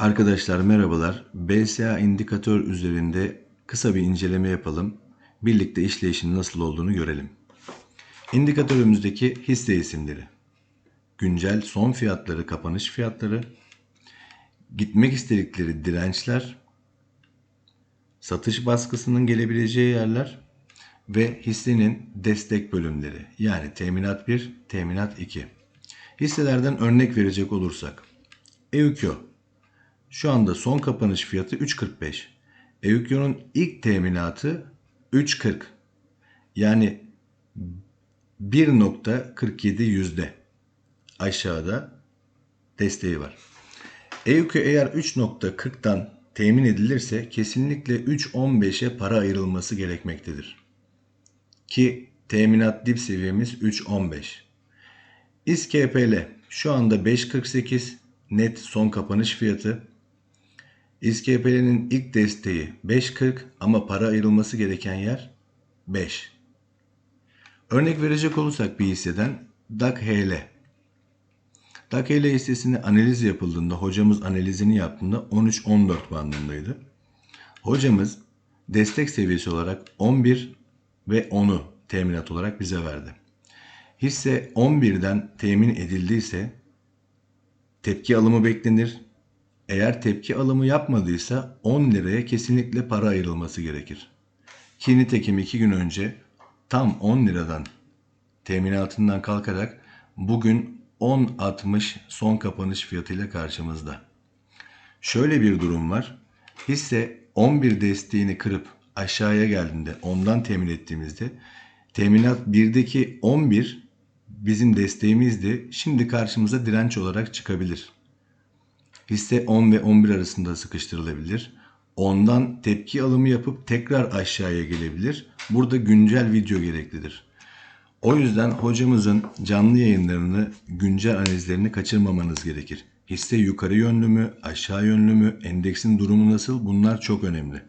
Arkadaşlar merhabalar. BSA indikatör üzerinde kısa bir inceleme yapalım. Birlikte işleyişin nasıl olduğunu görelim. İndikatörümüzdeki hisse isimleri. Güncel son fiyatları, kapanış fiyatları, gitmek istedikleri dirençler, satış baskısının gelebileceği yerler ve hissenin destek bölümleri. Yani teminat 1, teminat 2. Hisselerden örnek verecek olursak. EUKO şu anda son kapanış fiyatı 3.45. EUKO'nun ilk teminatı 3.40. Yani 1.47 yüzde aşağıda desteği var. EUKO eğer 3.40'tan temin edilirse kesinlikle 3.15'e para ayrılması gerekmektedir. Ki teminat dip seviyemiz 3.15. İSKPL şu anda 5.48 net son kapanış fiyatı. İSKPL'nin ilk desteği 5.40 ama para ayrılması gereken yer 5. Örnek verecek olursak bir hisseden DAKHL. DAKHL hissesini analiz yapıldığında hocamız analizini yaptığında 13-14 bandındaydı. Hocamız destek seviyesi olarak 11 ve 10'u teminat olarak bize verdi. Hisse 11'den temin edildiyse tepki alımı beklenir. Eğer tepki alımı yapmadıysa 10 liraya kesinlikle para ayrılması gerekir. Ki nitekim 2 gün önce tam 10 liradan teminatından kalkarak bugün 10.60 son kapanış fiyatıyla karşımızda. Şöyle bir durum var. Hisse 11 desteğini kırıp aşağıya geldiğinde ondan temin ettiğimizde teminat 1'deki 11 bizim desteğimizdi. Şimdi karşımıza direnç olarak çıkabilir. Hisse 10 ve 11 arasında sıkıştırılabilir. Ondan tepki alımı yapıp tekrar aşağıya gelebilir. Burada güncel video gereklidir. O yüzden hocamızın canlı yayınlarını, güncel analizlerini kaçırmamanız gerekir. Hisse yukarı yönlü mü, aşağı yönlü mü, endeksin durumu nasıl bunlar çok önemli.